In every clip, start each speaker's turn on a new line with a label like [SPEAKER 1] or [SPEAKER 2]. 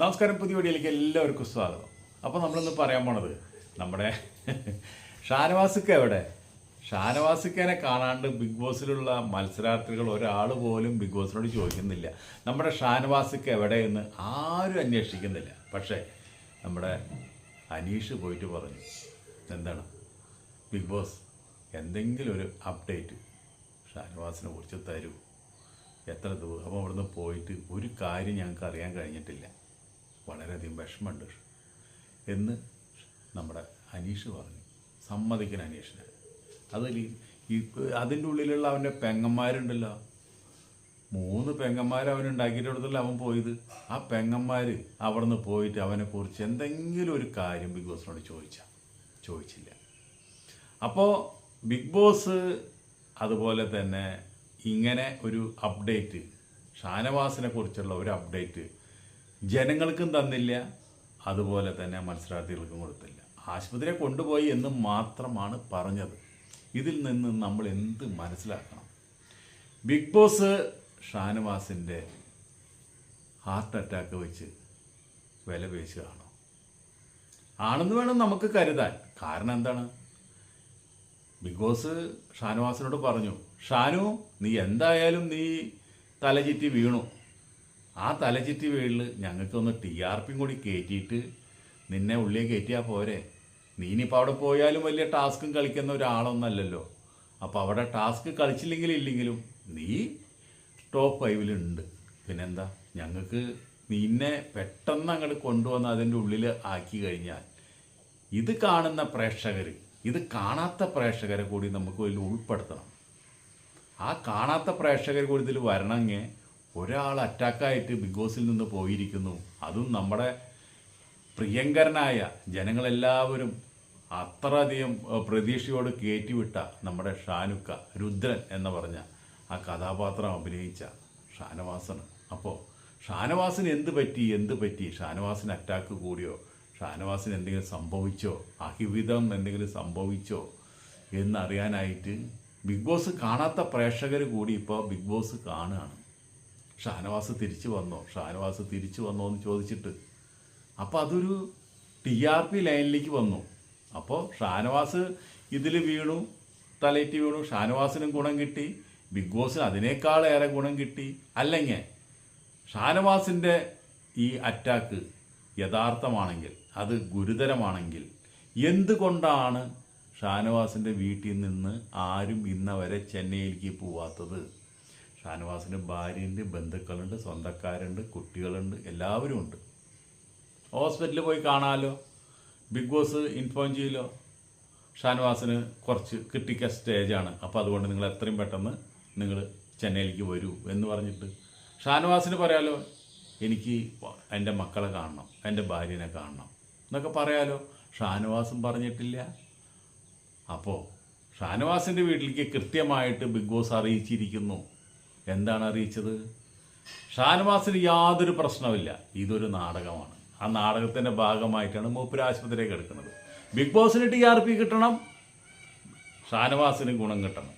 [SPEAKER 1] നമസ്കാരം പുതിയ വീഡിയോയിലേക്ക് എല്ലാവർക്കും സ്വാഗതം. അപ്പോൾ നമ്മളിന്ന് പറയാൻ പോണത് നമ്മുടെ ഷാനവാസിക്ക എവിടെ? ഷാനവാസിക്കനെ കാണാണ്ട് ബിഗ് ബോസിലുള്ള മത്സരാർത്ഥികൾ ഒരാൾ പോലും ബിഗ് ബോസിനോട് ചോദിക്കുന്നില്ല. നമ്മുടെ ഷാനവാസിക്ക എവിടെയെന്ന് ആരും അന്വേഷിക്കുന്നില്ല. പക്ഷേ നമ്മുടെ അനീഷ് പോയിട്ട് പറഞ്ഞു എന്താണ്? ബിഗ് ബോസ് എന്തെങ്കിലും ഒരു അപ്ഡേറ്റ് ഷാനവാസിനെ കുറിച്ച് തരൂ. എത്ര ദിവസം അപ്പോൾ അവിടുന്ന് പോയിട്ട് ഒരു കാര്യം ഞങ്ങൾക്ക് അറിയാൻ കഴിഞ്ഞിട്ടില്ല. വളരെയധികം വിഷമമുണ്ട്. എന്ന് നമ്മുടെ അനീഷ് പറഞ്ഞു. സമ്മതിക്കുന്ന അനീഷിനെ. അതിൽ ഈ അതിന്റെ ഉള്ളിലുള്ള അവന്റെ പെങ്ങന്മാരുണ്ടല്ലോ. മൂന്ന് പെങ്ങന്മാർ അവൻ ഉണ്ടാക്കിയിടത്തല്ല അവൻ പോയത്? ആ പെങ്ങന്മാർ അവിടെ നിന്ന് പോയിട്ട് അവനെക്കുറിച്ച് എന്തെങ്കിലും ഒരു കാര്യം ബിഗ് ബോസിനോട് ചോദിച്ചാൽ ചോദിച്ചില്ല. അപ്പോൾ ബിഗ് ബോസ് അതുപോലെ തന്നെ ഇങ്ങനെ ഒരു അപ്ഡേറ്റ് ഷാനവാസിനെ കുറിച്ചുള്ള ഒരു അപ്ഡേറ്റ് ജനങ്ങൾക്കും തന്നില്ല അതുപോലെ തന്നെ മത്സരാർത്ഥികൾക്കും കൊടുത്തില്ല. ആശുപത്രിയെ കൊണ്ടുപോയി എന്ന് മാത്രമാണ് പറഞ്ഞത്. ഇതിൽ നിന്ന് നമ്മൾ എന്ത് മനസ്സിലാക്കണം? ബിഗ് ബോസ് ഷാനവാസിന്റെ ഹാർട്ട് അറ്റാക്ക് വെച്ച് വില പേശുകയാണോ? ആണെന്ന് വേണം നമുക്ക് കരുതാൻ. കാരണം എന്താണ്? ബിഗ് ബോസ് ഷാനവാസിനോട് പറഞ്ഞു ഷാനു നീ എന്തായാലും നീ തലചിറ്റി വീണു. ആ തലചിറ്റി വേളിൽ ഞങ്ങൾക്കൊന്ന് ടി ആർ പിയും കൂടി കയറ്റിയിട്ട് നിന്നെ ഉള്ളിൽ കയറ്റിയാൽ പോരെ. നീ അവിടെ പോയാലും വലിയ ടാസ്കും കളിക്കുന്ന ഒരാളൊന്നല്ലല്ലോ. അപ്പോൾ അവിടെ ടാസ്ക് കളിച്ചില്ലെങ്കിൽ ഇല്ലെങ്കിലും നീ ടോപ്പ് ഫൈവിലുണ്ട് പിന്നെന്താ? ഞങ്ങൾക്ക് നിന്നെ പെട്ടെന്ന് അങ്ങോട്ട് കൊണ്ടുവന്ന് അതിന്റെ ഉള്ളിൽ ആക്കി കഴിഞ്ഞാൽ ഇത് കാണുന്ന പ്രേക്ഷകർ ഇത് കാണാത്ത പ്രേക്ഷകരെ കൂടി നമുക്ക് ഇതിൽ ഉൾപ്പെടുത്തണം. ആ കാണാത്ത പ്രേക്ഷകർ കൂടി ഇതിൽ വരണമെങ്കിൽ ഒരാൾ അറ്റാക്കായിട്ട് ബിഗ് ബോസിൽ നിന്ന് പോയിരിക്കുന്നു. അതും നമ്മുടെ പ്രിയങ്കരനായ ജനങ്ങളെല്ലാവരും അത്രയധികം പ്രതീക്ഷയോട് കയറ്റിവിട്ട നമ്മുടെ ഷാനുക്ക രുദ്രൻ എന്ന് പറഞ്ഞ ആ കഥാപാത്രം അഭിനയിച്ച ഷാനവാസന് അപ്പോൾ ഷാനവാസിന് എന്ത് പറ്റി? എന്ത് പറ്റി? ഷാനവാസിന് അറ്റാക്ക് കൂടിയോ? ഷാനവാസിന് എന്തെങ്കിലും സംഭവിച്ചോ? അഹിവിധം എന്തെങ്കിലും സംഭവിച്ചോ? എന്നറിയാനായിട്ട് ബിഗ് ബോസ് കാണാത്ത പ്രേക്ഷകർ കൂടി ഇപ്പോൾ ബിഗ് ബോസ് കാണുകയാണ്. ഷാനവാസ് തിരിച്ചു വന്നോ? ഷാനവാസ് തിരിച്ചു വന്നോ എന്ന് ചോദിച്ചിട്ട്. അപ്പോൾ അതൊരു ടി ആർ പി ലൈനിലേക്ക് വന്നു. അപ്പോൾ ഷാനവാസ് ഇതിൽ വീണു തലയിറ്റ് വീണു. ഷാനവാസിനും ഗുണം കിട്ടി. ബിഗ് ബോസിന് അതിനേക്കാളേറെ ഗുണം കിട്ടി. അല്ലെങ്കിൽ ഷാനവാസിന്റെ ഈ അറ്റാക്ക് യഥാർത്ഥമാണെങ്കിൽ അത് ഗുരുതരമാണെങ്കിൽ എന്തുകൊണ്ടാണ് ഷാനവാസിന്റെ വീട്ടിൽ നിന്ന് ആരും ഇന്നവരെ ചെന്നൈയിലേക്ക് പോവാത്തത്? ഷാനവാസിന് ഭാര്യയുണ്ട് ബന്ധുക്കളുണ്ട് സ്വന്തക്കാരുണ്ട് കുട്ടികളുണ്ട് എല്ലാവരും ഉണ്ട്. ഹോസ്പിറ്റലിൽ പോയി കാണാമല്ലോ ബിഗ് ബോസ് ഇൻഫോം ചെയ്യലോ? ഷാനവാസിന് കുറച്ച് ക്രിട്ടിക്കൽ സ്റ്റേജാണ് അപ്പോൾ അതുകൊണ്ട് നിങ്ങൾ എത്രയും പെട്ടെന്ന് നിങ്ങൾ ചെന്നൈയിലേക്ക് വരൂ എന്ന് പറഞ്ഞിട്ട് ഷാനവാസിന് പറയാലോ എനിക്ക് എന്റെ മക്കളെ കാണണം എന്റെ ഭാര്യനെ കാണണം എന്നൊക്കെ പറയാലോ? ഷാനവാസും പറഞ്ഞിട്ടില്ല. അപ്പോൾ ഷാനവാസിന്റെ വീട്ടിലേക്ക് കൃത്യമായിട്ട് ബിഗ് ബോസ് അറിയിച്ചിരിക്കുന്നു. എന്താണ് അറിയിച്ചത്? ഷാനവാസിന് യാതൊരു പ്രശ്നമില്ല ഇതൊരു നാടകമാണ്. ആ നാടകത്തിന്റെ ഭാഗമായിട്ടാണ് മൂപ്പര് ആശുപത്രിയിലേക്ക് എടുക്കുന്നത്. ബിഗ് ബോസിന് ടി ആർ പി കിട്ടണം ഷാനവാസിന് ഗുണം കിട്ടണം.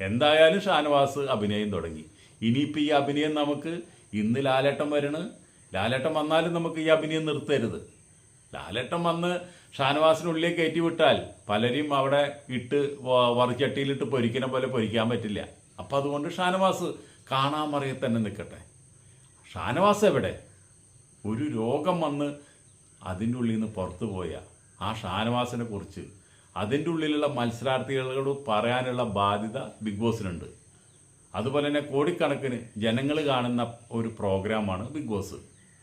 [SPEAKER 1] എന്തായാലും ഷാനവാസ് അഭിനയം തുടങ്ങി. ഇനിയിപ്പോൾ ഈ അഭിനയം നമുക്ക് ഇന്ന് ലാലേട്ടൻ വരണ്. ലാലേട്ടൻ വന്നാലും നമുക്ക് ഈ അഭിനയം നിർത്തരുത്. ലാലേട്ടൻ വന്ന് ഷാനവാസിനുള്ളിലേക്ക് കയറ്റി വിട്ടാൽ പലരും അവിടെ ഇട്ട് വറുചട്ടിയിലിട്ട് പൊരിക്കണ പോലെ പൊരിക്കാൻ പറ്റില്ല. അപ്പം അതുകൊണ്ട് ഷാനവാസ് കാണാൻ മറിയെ തന്നെ നിൽക്കട്ടെ. ഷാനവാസ് എവിടെ? ഒരു രോഗം വന്ന് അതിന്റെ ഉള്ളിൽ നിന്ന് പുറത്തു പോയ ആ ഷാനവാസിനെ കുറിച്ച് അതിന്റെ ഉള്ളിലുള്ള മത്സരാർത്ഥികളോട് പറയാനുള്ള ബാധ്യത ബിഗ് ബോസിനുണ്ട്. അതുപോലെ തന്നെ കോടിക്കണക്കിന് ജനങ്ങൾ കാണുന്ന ഒരു പ്രോഗ്രാമാണ് ബിഗ് ബോസ്.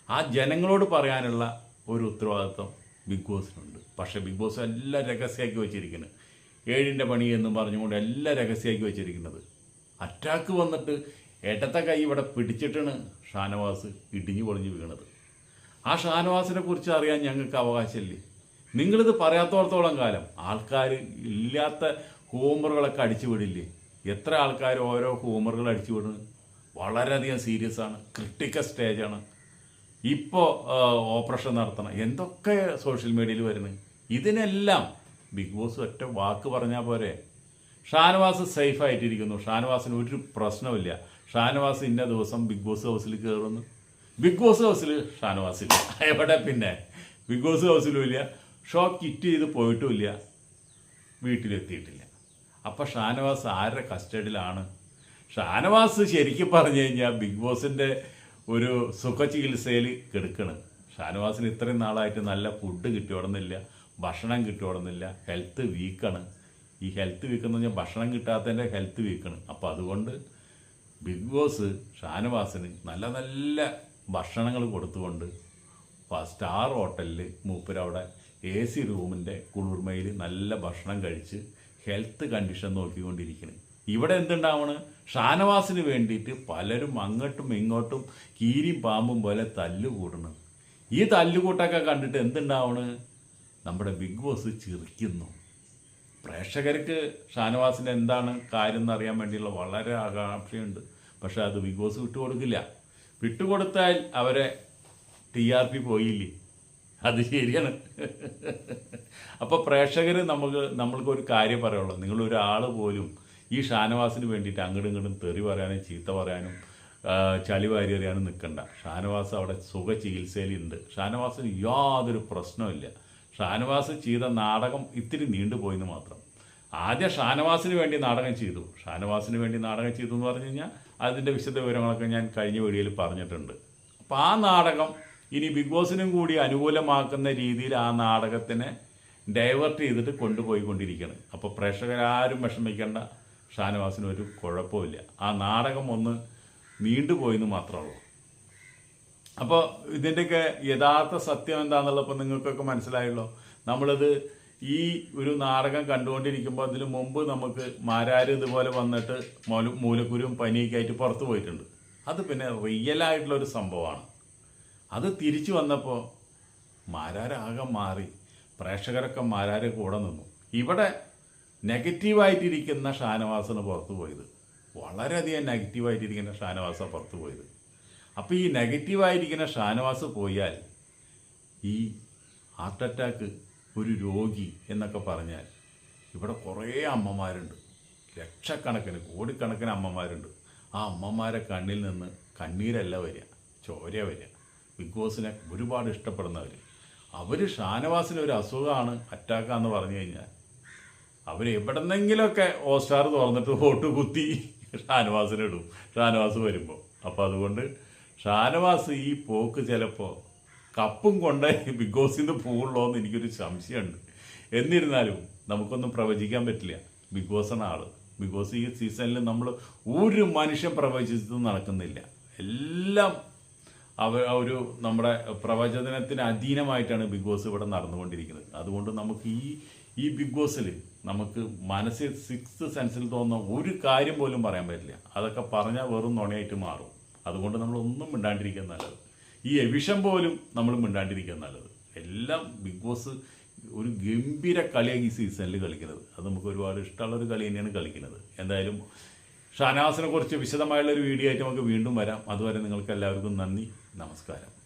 [SPEAKER 1] ആ ജനങ്ങളോട് പറയാനുള്ള ഒരു ഉത്തരവാദിത്വം ബിഗ് ബോസിനുണ്ട്. പക്ഷേ ബിഗ് ബോസ് എല്ലാം രഹസ്യമാക്കി വെച്ചിരിക്കുന്നത് ഏഴിന്റെ പണി എന്നും പറഞ്ഞുകൊണ്ട് എല്ലാം രഹസ്യമാക്കി വെച്ചിരിക്കുന്നത്. അറ്റാക്ക് വന്നിട്ട് ഇടത്തെ കൈ ഇവിടെ പിടിച്ചിട്ടാണ് ഷാനവാസ് ഇടിഞ്ഞു പൊളിഞ്ഞു വീണത്. ആ ഷാനവാസിനെ കുറിച്ച് അറിയാൻ ഞങ്ങൾക്ക് അവകാശമില്ലേ. നിങ്ങളിത് പറയാത്തോടത്തോളം കാലം ആൾക്കാർ ഇല്ലാത്ത ഹൂമറുകളൊക്കെ അടിച്ചു വിടില്ലേ? എത്ര ആൾക്കാർ ഓരോ ഹൂമറുകൾ അടിച്ചു വിടുന്നു? വളരെയധികം സീരിയസ് ആണ്. ക്രിട്ടിക്കൽ സ്റ്റേജാണ് ഇപ്പോൾ ഓപ്പറേഷൻ നടത്തണം. എന്തൊക്കെ സോഷ്യൽ മീഡിയയിൽ വരുന്നത് ഇതിനെല്ലാം ബിഗ് ബോസ് ഒറ്റ വാക്ക് പറഞ്ഞാൽ പോരെ? ഷാനവാസ് സേഫ് ആയിട്ടിരിക്കുന്നു. ഷാനവാസിന് ഒരു പ്രശ്നമില്ല ഷാനവാസ് ഇന്ന ദിവസം ബിഗ് ബോസ് ഹൗസിൽ കയറുന്നു ബിഗ് ബോസ് ഹൗസിൽ ഷാനവാസില്ല. എവിടെ പിന്നെ? ബിഗ് ബോസ് ഹൗസിലും ഇല്ല. ഷോ കിറ്റ് ചെയ്ത് പോയിട്ടുമില്ല വീട്ടിലെത്തിയിട്ടില്ല. അപ്പോൾ ഷാനവാസ് ആരുടെ കസ്റ്റഡിയിലാണ്? ഷാനവാസ് ശരിക്കും പറഞ്ഞു കഴിഞ്ഞാൽ ബിഗ് ബോസിന്റെ ഒരു സുഖ ചികിത്സയിൽ കെടുക്കണ്. ഷാനവാസിന് ഇത്രയും നാളായിട്ട് നല്ല ഫുഡ് കിട്ടിയോടുന്നില്ല. ഭക്ഷണം കിട്ടിയോടുന്നില്ല. ഹെൽത്ത് വീക്കാണ് ഈ ഹെൽത്ത് വീക്കെന്ന് പറഞ്ഞാൽ ഭക്ഷണം കിട്ടാത്തതിന്റെ ഹെൽത്ത് വീക്കാണ് അപ്പോൾ അതുകൊണ്ട് ബിഗ് ബോസ് ഷാനവാസിന് നല്ല നല്ല ഭക്ഷണങ്ങൾ കൊടുത്തുകൊണ്ട് സ്റ്റാർ ഹോട്ടലിൽ മൂപ്പരവിടെ എ സി റൂമിന്റെ കുളിർമയിൽ നല്ല ഭക്ഷണം കഴിച്ച് ഹെൽത്ത് കണ്ടീഷൻ നോക്കിക്കൊണ്ടിരിക്കുന്നു ഇവിടെ എന്തുണ്ടാവണ്? ഷാനവാസിന് വേണ്ടിയിട്ട് പലരും അങ്ങോട്ടും ഇങ്ങോട്ടും കീരിയും പാമ്പും പോലെ തല്ലുകൂടണം. ഈ തല്ലുകൂട്ടൊക്കെ കണ്ടിട്ട് എന്തുണ്ടാവണ്? നമ്മുടെ ബിഗ് ബോസ് ചിരിക്കുന്നു. പ്രേക്ഷകർക്ക് ഷാനവാസിന്റെ എന്താണ് കാര്യം എന്ന് അറിയാൻ വേണ്ടിയുള്ള വളരെ ആകാംക്ഷയുണ്ട്. പക്ഷെ അത് ബിഗ് ബോസ് വിട്ടുകൊടുക്കില്ല. വിട്ടുകൊടുത്താൽ അവരെ ടി ആർ പി പോയില്ലേ? അത് ശരിയാണ്. അപ്പോൾ പ്രേക്ഷകർ നമുക്ക് നമ്മൾക്ക് ഒരു കാര്യം പറയുള്ളൂ നിങ്ങളൊരാൾ പോലും ഈ ഷാനവാസിന് വേണ്ടിയിട്ട് അങ്ങോട്ടും ഇങ്ങോട്ടും തെറി പറയാനും ചീത്ത പറയാനും ചളി വാരി എറിയാനും നിൽക്കണ്ട ഷാനവാസ് അവിടെ സുഖ ചികിത്സയിലുണ്ട്. ഷാനവാസിന് യാതൊരു പ്രശ്നമില്ല ഷാനവാസ് ചെയ്ത നാടകം ഇത്തിരി നീണ്ടുപോയെന്ന് മാത്രം. ആദ്യം ഷാനവാസിന് വേണ്ടി നാടകം ചെയ്തു. ഷാനവാസിന് വേണ്ടി നാടകം ചെയ്തു എന്ന് പറഞ്ഞു കഴിഞ്ഞാൽ അതിന്റെ വിശദ വിവരങ്ങളൊക്കെ ഞാൻ കഴിഞ്ഞ വീഡിയോയിൽ പറഞ്ഞിട്ടുണ്ട്. അപ്പോൾ ആ നാടകം ഇനി ബിഗ് ബോസിനും കൂടി അനുകൂലമാക്കുന്ന രീതിയിൽ ആ നാടകത്തിനെ ഡൈവേർട്ട് ചെയ്തിട്ട് കൊണ്ടുപോയിക്കൊണ്ടിരിക്കുകയാണ് അപ്പോൾ പ്രേക്ഷകരാരും വിഷമിക്കേണ്ട. ഷാനവാസിന് ഒരു കുഴപ്പമില്ല. ആ നാടകം ഒന്ന് നീണ്ടുപോയെന്ന് മാത്രമേ ഉള്ളൂ. അപ്പോൾ ഇതിന്റെയൊക്കെ യഥാർത്ഥ സത്യം എന്താണെന്നുള്ളപ്പോൾ നിങ്ങൾക്കൊക്കെ മനസ്സിലായല്ലോ. നമ്മളത് ഈ ഒരു നാടകം കണ്ടുകൊണ്ടിരിക്കുമ്പോൾ അതിന് മുമ്പ് നമുക്ക് മാരാര് ഇതുപോലെ വന്നിട്ട് മൂല മൂലക്കുരും പനിയൊക്കെ ആയിട്ട് പുറത്ത് പോയിട്ടുണ്ട്. അത് പിന്നെ റിയലായിട്ടുള്ള ഒരു സംഭവമാണ്. അത് തിരിച്ചു വന്നപ്പോൾ മാരാരാകെ മാറി. പ്രേക്ഷകരൊക്കെ മാരാര് കൂടെ നിന്നു. ഇവിടെ നെഗറ്റീവായിട്ടിരിക്കുന്ന ഷാനവാസിന് പുറത്തു പോയത്. വളരെയധികം നെഗറ്റീവായിട്ടിരിക്കുന്ന ഷാനവാസ പുറത്തു പോയത്. അപ്പോൾ ഈ നെഗറ്റീവായിരിക്കുന്ന ഷാനവാസ് പോയാൽ ഈ ഹാർട്ട് അറ്റാക്ക് ഒരു രോഗി എന്നൊക്കെ പറഞ്ഞാൽ ഇവിടെ കുറേ അമ്മമാരുണ്ട്. ലക്ഷക്കണക്കിന് കോടിക്കണക്കിന് അമ്മമാരുണ്ട്. ആ അമ്മമാരെ കണ്ണിൽ നിന്ന് കണ്ണീരല്ല വരിക ചോര വരിക. ബിഗ് ബോസിനെ ഒരുപാട് ഇഷ്ടപ്പെടുന്നവർ. അവർ ഷാനവാസിന് ഒരു അസുഖമാണ് അറ്റാക്കാന്ന് പറഞ്ഞു കഴിഞ്ഞാൽ അവർ എവിടെന്നെങ്കിലുമൊക്കെ ഓസ്റ്റാർ തുറന്നിട്ട് വോട്ട് കുത്തി ഷാനവാസിനിടും ഷാനവാസ് വരുമ്പോൾ അപ്പോൾ അതുകൊണ്ട് ഷാനവാസ് ഈ പോക്ക് ചിലപ്പോൾ കപ്പും കൊണ്ട് ബിഗ് ബോസിൽ നിന്ന് പോകുള്ളൂ എന്ന് എനിക്കൊരു സംശയമുണ്ട്. എന്നിരുന്നാലും നമുക്കൊന്നും പ്രവചിക്കാൻ പറ്റില്ല. ബിഗ് ബോസാണ് ആൾ. ബിഗ് ബോസ് ഈ സീസണിൽ നമ്മൾ ഒരു മനുഷ്യൻ പ്രവചിച്ചതും നടക്കുന്നില്ല. എല്ലാം അവ ഒരു നമ്മുടെ പ്രവചനത്തിന് അധീനമായിട്ടാണ് ബിഗ് ബോസ് ഇവിടെ നടന്നുകൊണ്ടിരിക്കുന്നത്. അതുകൊണ്ട് നമുക്ക് ഈ ഈ ബിഗ് ബോസിൽ നമുക്ക് മനസ്സിൽ സിക്സ് സെൻസിൽ തോന്നുന്ന ഒരു കാര്യം പോലും പറയാൻ പറ്റില്ല. അതൊക്കെ പറഞ്ഞാൽ വെറും നുണയായിട്ട് മാറും. അതുകൊണ്ട് നമ്മളൊന്നും മിണ്ടാണ്ടിരിക്കുക നല്ലത്. ഈ എവിഷം പോലും നമ്മൾ മിണ്ടാണ്ടിരിക്കുക നല്ലത്. എല്ലാം ബിഗ് ബോസ് ഒരു ഗംഭീര കളിയാണ് ഈ സീസണിൽ കളിക്കുന്നത്. അത് നമുക്ക് ഒരുപാട് ഇഷ്ടമുള്ള ഒരു കളി തന്നെയാണ് കളിക്കുന്നത്. എന്തായാലും ഷാനാസിനെ കുറിച്ച് വിശദമായുള്ളൊരു വീഡിയോ ആയിട്ട് നമുക്ക് വീണ്ടും വരാം. അതുവരെ നിങ്ങൾക്ക് എല്ലാവർക്കും നന്ദി. നമസ്കാരം.